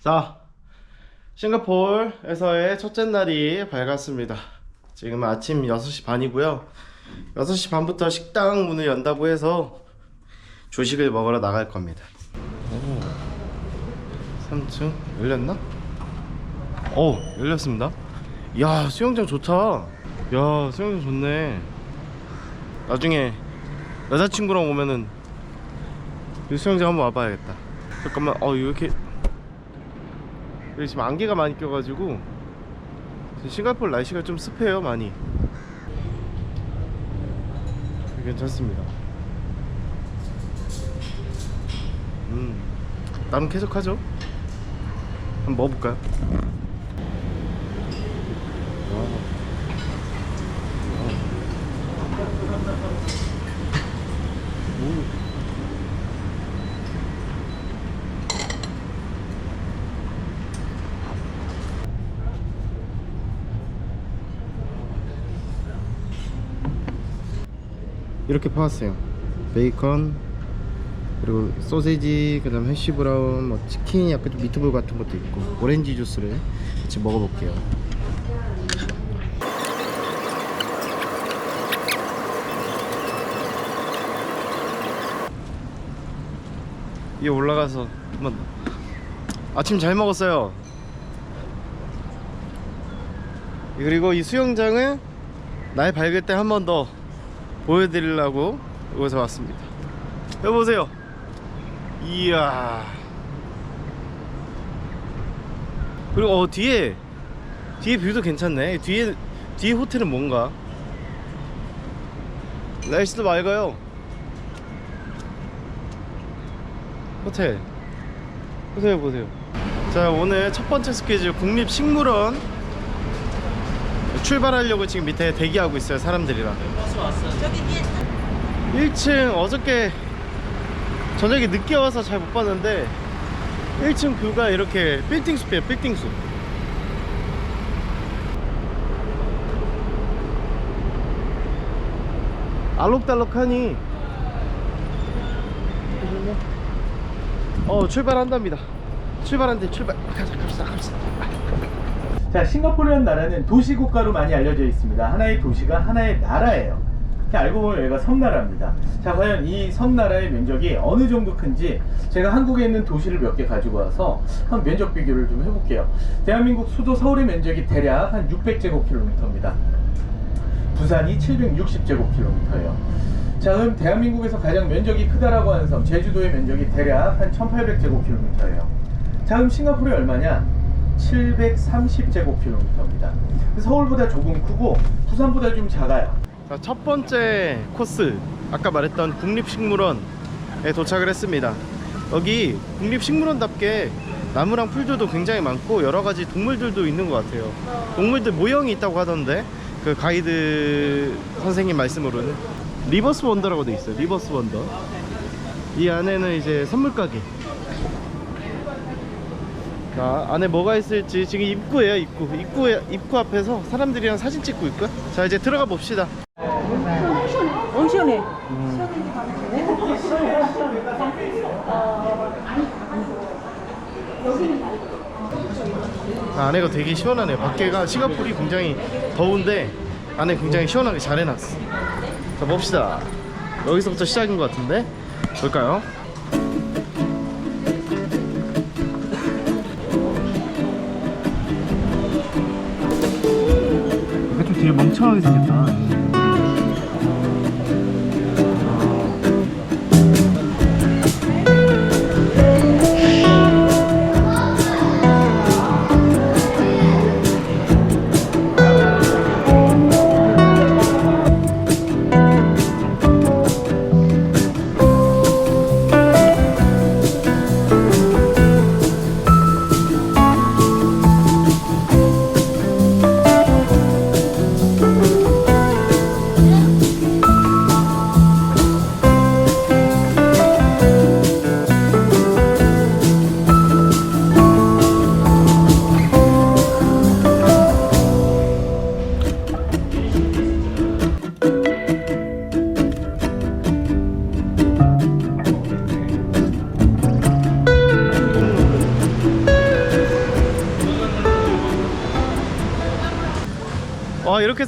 자, 싱가포르에서의 첫째 날이 밝았습니다. 지금 아침 6시 반이고요. 6시 반부터 식당 문을 연다고 해서 조식을 먹으러 나갈 겁니다. 오, 3층 열렸나? 오, 열렸습니다. 야, 수영장 좋다. 야, 수영장 좋네. 나중에 여자친구랑 오면은 이 수영장 한번 와봐야겠다. 잠깐만, 어, 이렇게 여기 지금 안개가 많이 껴가지고 싱가포르 날씨가 좀 습해요 많이 괜찮습니다 음 나름 쾌적하죠? 한번 먹어볼까요? 와. 와. 이렇게 파왔어요. 베이컨 그리고 소세지 그 다음 해시 브라운 뭐 치킨 약간 좀 미트볼 같은 것도 있고 오렌지 주스를 같이 먹어볼게요. 위에 올라가서 한번 아침 잘 먹었어요. 그리고 이 수영장을 날 밝을 때 한 번 더 보여드리려고 여기서 왔습니다. 여보세요? 이야. 그리고 어 뒤에 뒤에 뷰도 괜찮네. 뒤에 뒤에 호텔은 뭔가? 날씨도 맑아요. 호텔. 호텔 보세요. 자 오늘 첫 번째 스케줄 국립식물원 출발하려고 지금 밑에 대기하고 있어요 사람들이랑. 1층 어저께 저녁에 늦게 와서 잘 못 봤는데 1층 뷰가 이렇게 빌딩 숲이에요 빌딩 숲. 알록달록하니 어 출발한답니다. 출발한대 출발. 가자 갑시다 갑시다 자, 싱가포르라는 나라는 도시 국가로 많이 알려져 있습니다. 하나의 도시가 하나의 나라예요. 알고 보면 여기가 섬나라입니다. 자, 과연 이 섬나라의 면적이 어느 정도 큰지 제가 한국에 있는 도시를 몇 개 가지고 와서 한 면적 비교를 좀 해볼게요. 대한민국 수도 서울의 면적이 대략 한 600제곱킬로미터입니다. 부산이 760제곱킬로미터예요. 자, 그럼 대한민국에서 가장 면적이 크다라고 하는 섬, 제주도의 면적이 대략 한 1800제곱킬로미터예요. 자, 그럼 싱가포르이 얼마냐? 730제곱킬로미터입니다. 서울보다 조금 크고 부산보다 좀 작아요. 자, 첫 번째 코스 아까 말했던 국립식물원에 도착을 했습니다. 여기 국립식물원답게 나무랑 풀들도 굉장히 많고 여러 가지 동물들도 있는 것 같아요. 동물들 모형이 있다고 하던데 그 가이드 선생님 말씀으로는 리버스 원더라고 돼 있어요. 리버스 원더. 이 안에는 이제 선물 가게 자 안에 뭐가 있을지 지금 입구예요 입구 입구 입구 앞에서 사람들이랑 사진 찍고 있고요 자 이제 들어가 봅시다 어 시원해. 아, 안에가 되게 시원하네요. 밖에가 싱가포르이 굉장히 더운데 안에 굉장히 시원하게 잘 해놨어. 자 봅시다. 여기서부터 시작인 것 같은데 볼까요? 되게 멍청하게 생겼다.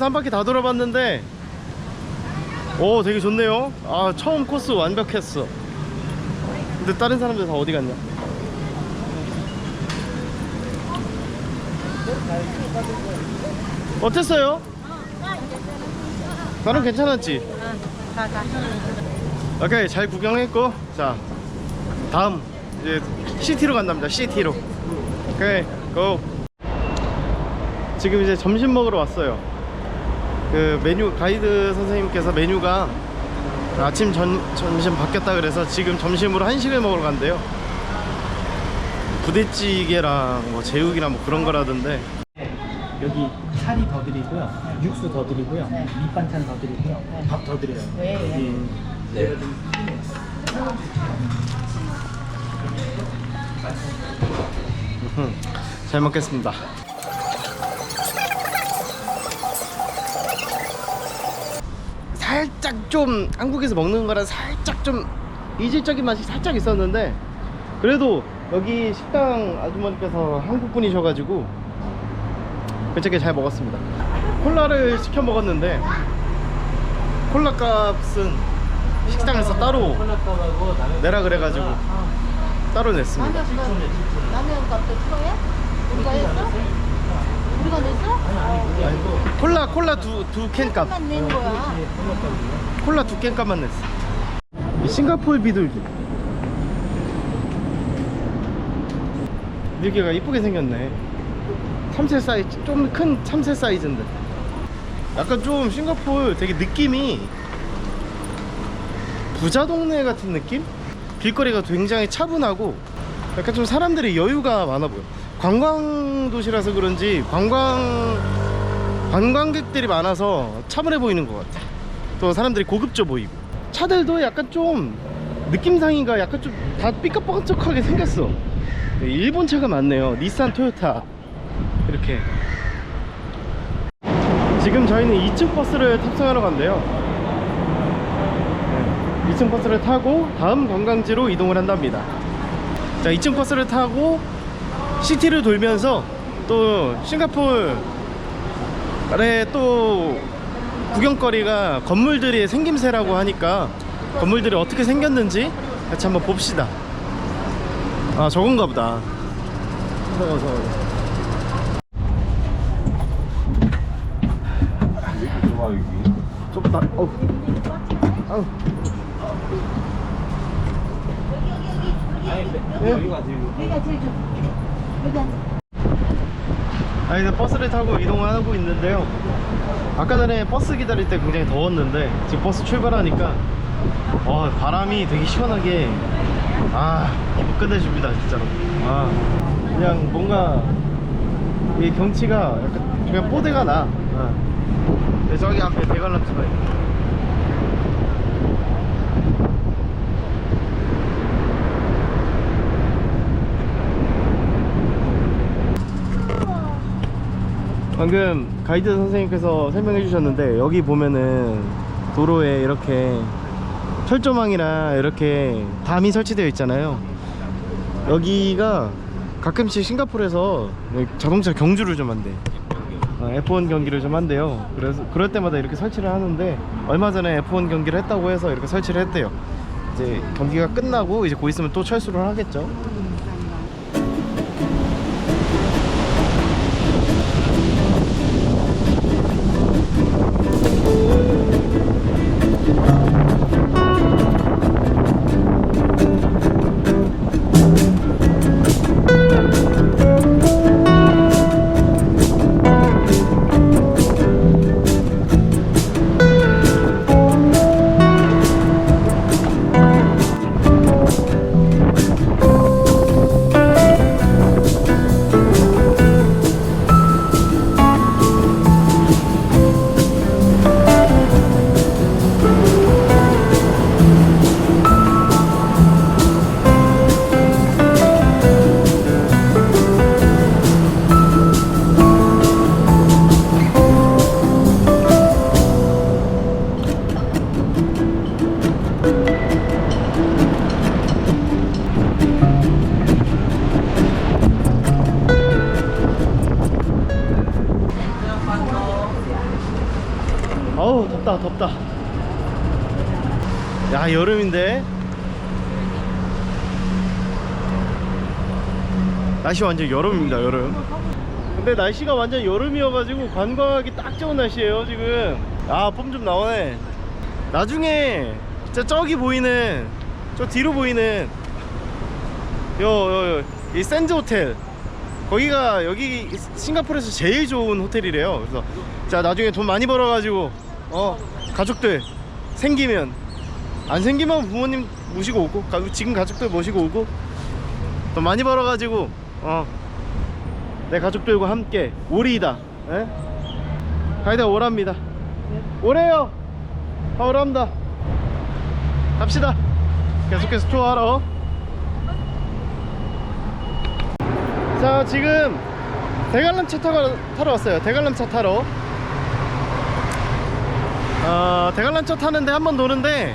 해서 한 바퀴 다 돌아봤는데 오 되게 좋네요. 아 처음 코스 완벽했어. 근데 다른 사람들 다 어디 갔냐? 어땠어요? 나는 괜찮았지? 오케이 잘 구경했고 자 다음 이제 시티로 간답니다 시티로. 오케이 고. 지금 이제 점심 먹으러 왔어요 그 메뉴 가이드 선생님께서 메뉴가 아침 전, 점심 바뀌었다 그래서 지금 점심으로 한식을 먹으러 간대요 부대찌개랑 뭐 제육이랑 뭐 그런 거라던데 여기 살이 더 드리고요. 육수 더 드리고요. 밑반찬 더 드리고요. 밥 더 드려요. 네. 여기 좀 음, 잘 먹겠습니다 살짝 좀 한국에서 먹는 거랑 살짝 좀 이질적인 맛이 살짝 있었는데 그래도 여기 식당 아주머니께서 한국 분이셔가지고 괜찮게 잘 먹었습니다 콜라를 시켜 먹었는데 콜라 값은 식당에서 따로 내라 그래가지고 따로 냈습니다 라면 값도 프로야? 우리가 했어? 우리가 냈어? 콜라 콜라 두 두캔 값. 만 낸 거야. 콜라 두캔 값만 냈어. 이 싱가포르 비둘기. 비둘기가 이쁘게 생겼네. 참새 사이즈 좀 큰 참새 사이즈인데. 약간 좀 싱가포르 되게 느낌이 부자 동네 같은 느낌? 길거리가 굉장히 차분하고 약간 좀 사람들이 여유가 많아 보여. 관광 도시라서 그런지 관광 관광객들이 많아서 차분해 보이는 것 같아. 또 사람들이 고급져 보이고 차들도 약간 좀 느낌상인가 약간 좀 다 삐까뻔쩍하게 생겼어. 네, 일본 차가 많네요. 닛산, 토요타 이렇게. 지금 저희는 2층 버스를 탑승하러 간대요. 네, 2층 버스를 타고 다음 관광지로 이동을 한답니다. 자, 2층 버스를 타고 시티를 돌면서 또 싱가포르 아래 또 구경거리가 건물들이 생김새라고 하니까 건물들이 어떻게 생겼는지 같이 한번 봅시다. 아 저건가 보다. 좁다. 어우. 아우. 예? 여기가 제일 좋아. 아 이제 버스를 타고 이동을 하고 있는데요. 아까 전에 버스 기다릴 때 굉장히 더웠는데 지금 버스 출발하니까 와 바람이 되게 시원하게 아 기분 끝내줍니다 진짜로. 아 그냥 뭔가 이 경치가 약간 그냥 뽀대가 나. 아. 근데 저기 앞에 대관람차가 있네 방금 가이드 선생님께서 설명해 주셨는데 여기 보면은 도로에 이렇게 철조망이나 이렇게 담이 설치되어 있잖아요. 여기가 가끔씩 싱가포르에서 자동차 경주를 좀 한대. 어, F1 경기를 좀 한대요. 그래서 그럴 때마다 이렇게 설치를 하는데 얼마 전에 F1 경기를 했다고 해서 이렇게 설치를 했대요. 이제 경기가 끝나고 이제 곧 있으면 또 철수를 하겠죠 야 여름인데? 날씨 완전 여름입니다 여름. 근데 날씨가 완전 여름이어가지고 관광하기 딱 좋은 날씨예요 지금. 아폼 좀 나오네. 나중에 진짜 저기 보이는 저 뒤로 보이는 요요요 이 샌드 호텔. 거기가 여기 싱가포르에서 제일 좋은 호텔이래요. 그래서 자 나중에 돈 많이 벌어가지고 어 가족들 생기면 안 생기면 부모님 모시고 오고 가- 지금 가족들 모시고 오고 돈 많이 벌어가지고 어 내 가족들과 함께 오리이다. 에? 가이드가 오랍니다. 오래요! 다 오랍니다. 갑시다. 계속해서 투어하러. 자 지금 대관람차 타러, 타러 왔어요. 대관람차 타러. 어, 대관람차 타는데 한 번 도는데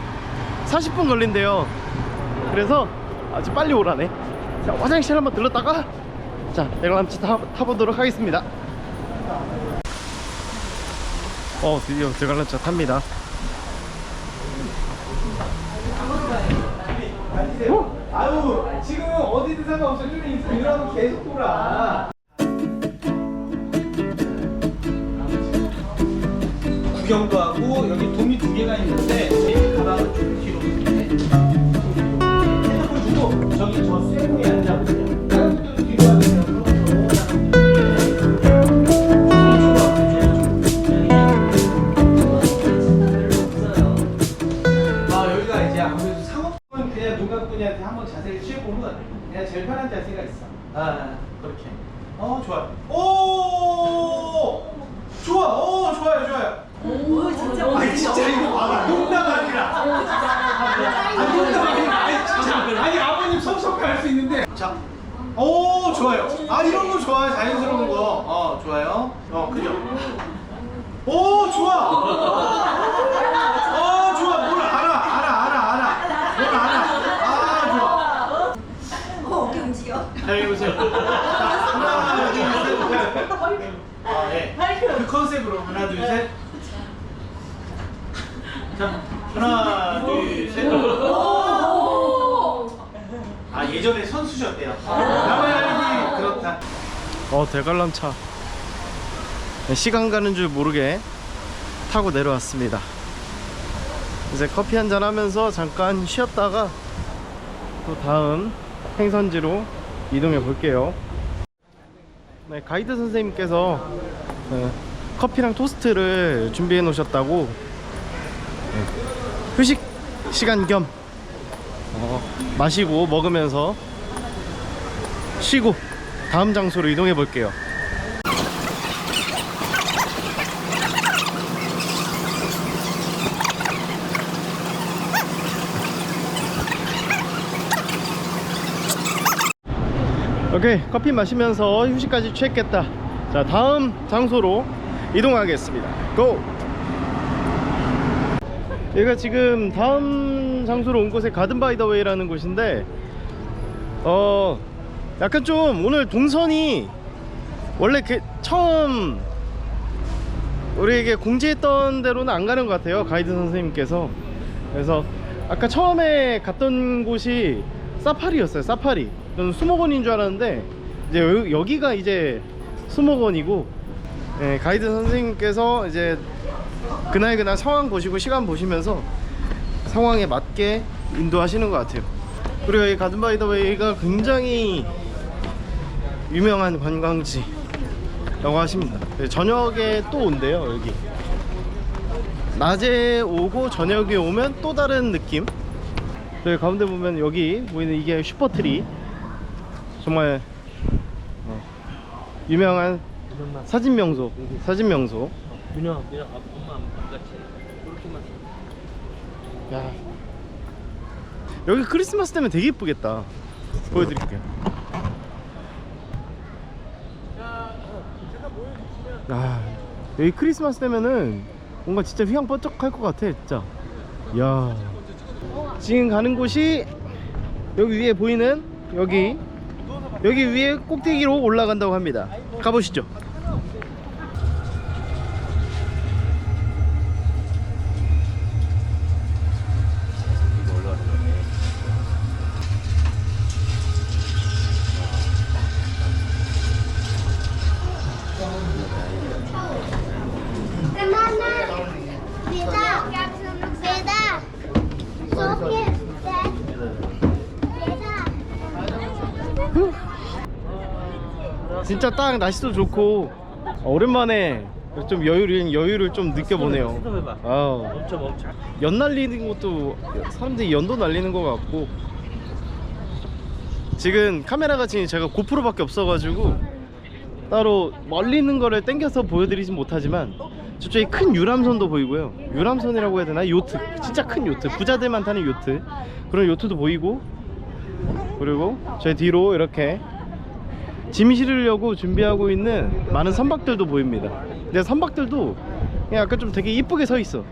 40분 걸린대요. 그래서 아주 빨리 오라네. 자 화장실 한번 들렀다가 자 타, 타보도록 하겠습니다. 어 드디어 대관람차 탑니다. 아유 지금은 어디든 상관없어 좀 있으면 이러면 계속 돌아. 구경도 하고 여기 도미 두 개가 있는데 저기 저 쇠고에 앉아보세요 자 여기 하나 둘셋 아, 예. 그 컨셉으로 하나 둘 셋. 자 하나 둘 셋. 아 예전에 선수셨대요. 나만 알기 그렇다. 어 대관람차 시간 가는 줄 모르게 타고 내려왔습니다 이제 커피 한잔 하면서 잠깐 쉬었다가 또 다음 행선지로 이동해 볼게요 네, 가이드 선생님께서 네, 커피랑 토스트를 준비해 놓으셨다고 네, 휴식 시간 겸 어, 마시고 먹으면서 쉬고 다음 장소로 이동해 볼게요. 오케이 커피 마시면서 휴식까지 취했겠다. 자 다음 장소로 이동하겠습니다. 고! 여기가 지금 다음 장소로 온 곳에 가든 바이 더 웨이라는 곳인데 어 약간 좀 오늘 동선이 원래 그 처음 우리에게 공지했던 대로는 안 가는 것 같아요 가이드 선생님께서. 그래서 아까 처음에 갔던 곳이 사파리였어요 사파리 저는 수목원인 줄 알았는데 이제 여, 여기가 이제 수목원이고 예, 가이드 선생님께서 이제 그날 그날 상황 보시고 시간 보시면서 상황에 맞게 인도하시는 것 같아요. 그리고 이 가든 바이 더 웨이가 굉장히 유명한 관광지라고 하십니다. 네, 저녁에 또 온대요 여기. 낮에 오고 저녁에 오면 또 다른 느낌? 저기 가운데 보면 여기 보이는 이게 슈퍼트리 정말 어, 유명한 사진 명소 사진 명소. 엄마 안 같이. 야. 여기 크리스마스 때면 되게 이쁘겠다. 보여드릴게요. 야 여기 크리스마스 때면은 뭔가 진짜 휘황 번쩍할 것 같아 진짜. 야. 지금 가는 곳이 여기 위에 보이는 여기 여기 위에 꼭대기로 올라간다고 합니다. 가보시죠 딱 날씨도 좋고 어, 오랜만에 좀 여유를 여유를 좀 느껴보네요. 스톱해봐. 아, 멈춰 멈춰. 연 날리는 것도 사람들이 연도 날리는 것 같고. 지금 카메라가 지금 제가 고프로밖에 없어가지고 따로 멀리 있는 거를 당겨서 보여드리진 못하지만 저쪽에 큰 유람선도 보이고요. 유람선이라고 해야 되나? 요트. 진짜 큰 요트. 부자들만 타는 요트. 그런 요트도 보이고. 그리고 제 뒤로 이렇게 짐 실으려고 준비하고 있는 많은 선박들도 보입니다. 근데 선박들도 약간 좀 되게 이쁘게 서 있어.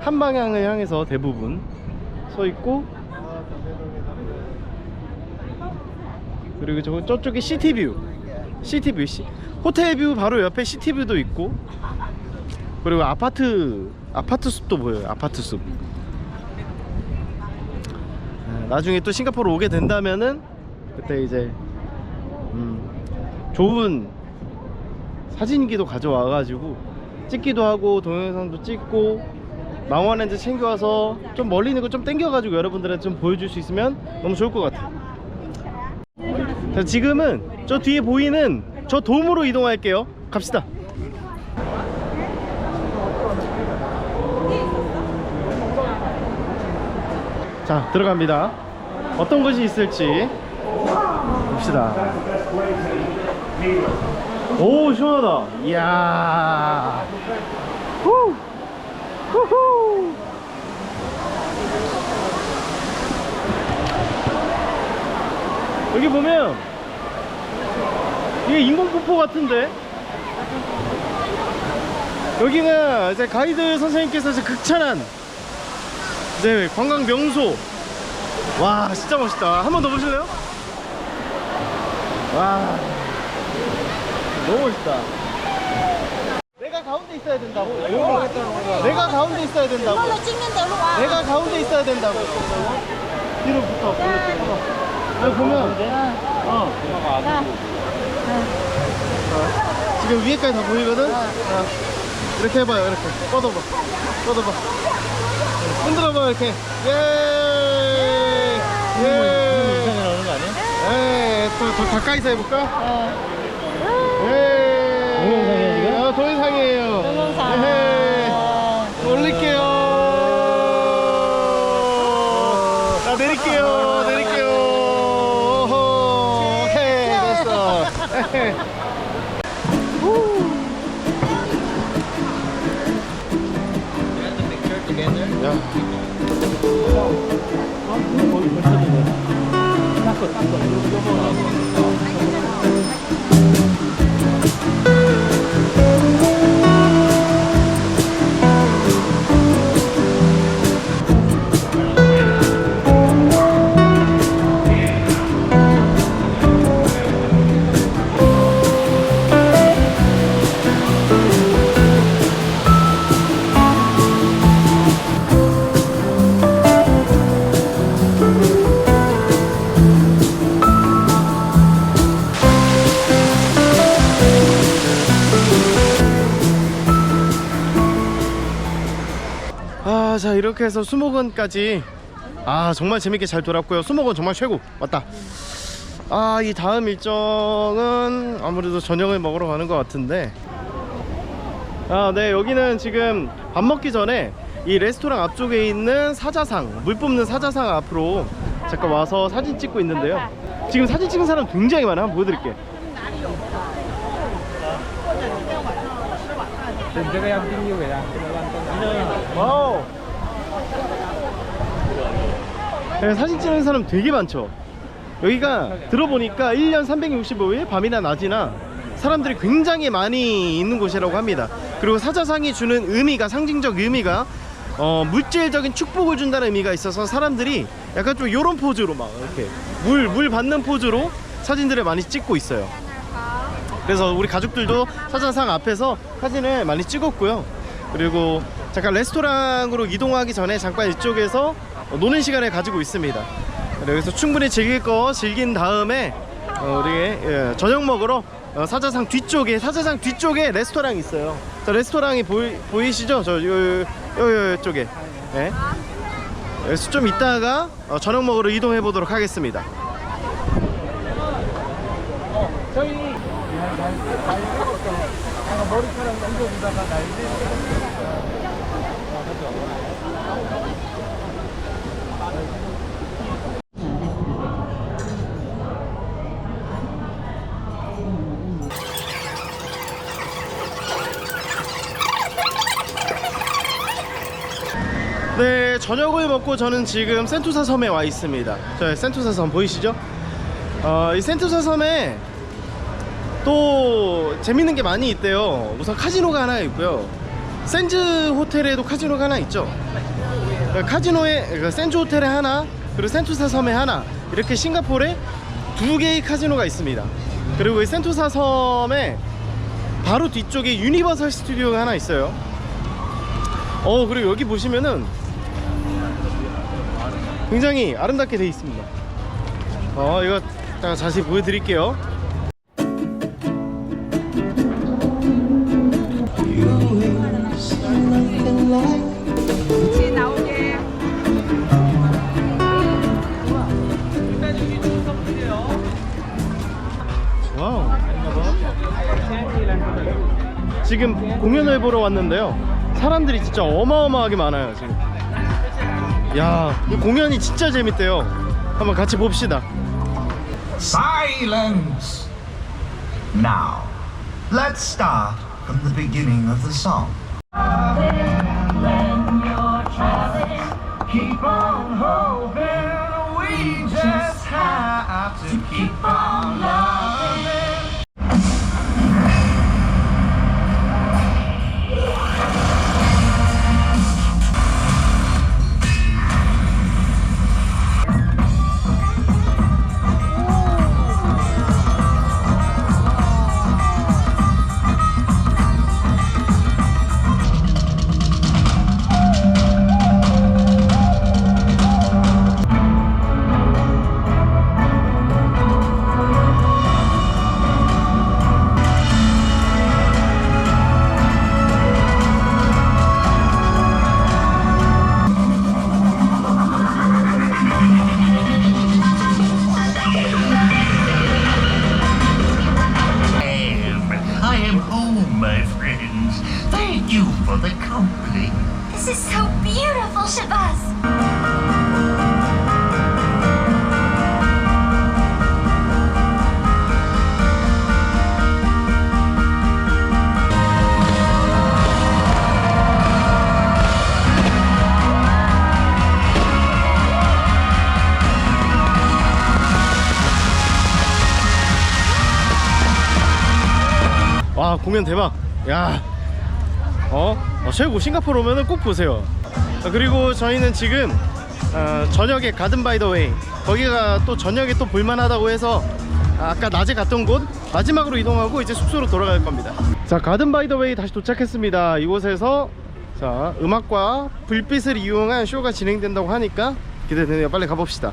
한 방향을 향해서 대부분 서 있고 그리고 저 저쪽에 시티뷰. 시티뷰 시, 호텔뷰 바로 옆에 시티뷰도 있고 그리고 아파트 아파트 숲도 보여요 아파트 숲. 아, 나중에 또 싱가포르 오게 된다면은 그때 이제 음, 좋은 사진기도 가져와 가지고 찍기도 하고 동영상도 찍고 망원렌즈 챙겨와서 좀 멀리 있는 거좀 땡겨 가지고 여러분들한테 좀 보여줄 수 있으면 너무 좋을 것 같아요. 자, 지금은 저 뒤에 보이는 저 돔으로 이동할게요. 갑시다. 자 들어갑니다. 어떤 것이 있을지. 봅시다 오 시원하다. 이야. 후. 후후. 여기 보면 이게 인공폭포 같은데? 여기는 이제 가이드 선생님께서 이제 극찬한 이제 관광 명소. 와 진짜 멋있다. 한 번 더 보실래요? 와. 너무 멋있다. 내가 가운데 있어야 된다고. 내가 가운데 있어야 된다고. 이걸로 찍는데 일로 와. 내가 가운데 있어야 된다고. 뒤로 붙어. 여기 보면. 어. 자, 지금 위에까지 다 보이거든? 자, 이렇게 해봐요 이렇게. 뻗어봐. 뻗어봐. 흔들어봐 이렇게. 예! 예! 또, 더 가까이서 해볼까? 어. 예! 동영상이야, 지금? 어, 동영상이에요 동영상. 예! 올릴게요 자 내릴게요 내릴게요 오호. 오케이 됐어 야. 아, 자이 렇게 해서 수목원까지 아 정말 재밌게 잘 돌았고요. 수목원 정말 최고 맞다. 아 이 다음 일정은 아무래도 저녁을 먹으러 가는 것 같은데 아 네 여기는 지금 밥 먹기 전에 이 레스토랑 앞쪽에 있는 사자상 물 뽑는 사자상 앞으로 잠깐 와서 사진 찍고 있는데요. 지금 사진 찍은 사람 굉장히 많아요. 한번 보여드릴게요. 와우. 네, 사진 찍는 사람 되게 많죠. 여기가 들어보니까 1년 365일 밤이나 낮이나 사람들이 굉장히 많이 있는 곳이라고 합니다. 그리고 사자상이 주는 의미가 상징적 의미가 어, 물질적인 축복을 준다는 의미가 있어서 사람들이 약간 좀 요런 포즈로 막 이렇게 물 물 받는 포즈로 사진들을 많이 찍고 있어요. 그래서 우리 가족들도 사자상 앞에서 사진을 많이 찍었고요. 그리고 잠깐 레스토랑으로 이동하기 전에 잠깐 이쪽에서 노는 시간을 가지고 있습니다. 여기서 충분히 즐길 거 즐긴 다음에 어, 우리 예, 저녁 먹으러 어, 사자상 뒤쪽에 사자상 뒤쪽에 레스토랑이 있어요. 저 레스토랑이 보이, 보이시죠? 저 요, 요, 요, 요 쪽에. 네. 여기서 좀 이따가 어, 저녁 먹으러 이동해 보도록 하겠습니다. 네, 저녁을 먹고 저는 지금 센토사 섬에 와 있습니다. 저 센토사 섬 보이시죠? 어, 이 센토사 섬에 또 재밌는 게 많이 있대요. 우선 카지노가 하나 있고요. 센즈 호텔에도 카지노가 하나 있죠. 그 카지노에 그 센즈 호텔에 하나, 그리고 센토사 섬에 하나 이렇게 싱가포르에 두 개의 카지노가 있습니다. 그리고 이 센토사 섬에 바로 뒤쪽에 유니버설 스튜디오가 하나 있어요. 어 그리고 여기 보시면은 굉장히 아름답게 되어 있습니다. 어 이거 자세히 보여드릴게요. 지금 공연을 보러 왔는데요. 사람들이 진짜 어마어마하게 많아요 지금. 야, 이 공연이 진짜 재밌대요. 한번 같이 봅시다. Silence! Now, let's start from the beginning of the song. Keep on hoping, we just have to keep on loving. 와 공연 대박. 야, 어, 어 최고 싱가포르 오면은 꼭 보세요. 아, 그리고 저희는 지금 어, 저녁에 가든 바이 더 웨이 거기가 또 저녁에 또 볼만하다고 해서 아까 낮에 갔던 곳 마지막으로 이동하고 이제 숙소로 돌아갈 겁니다. 자 가든 바이 더 웨이 다시 도착했습니다. 이곳에서 자 음악과 불빛을 이용한 쇼가 진행된다고 하니까 기대되네요. 빨리 가봅시다.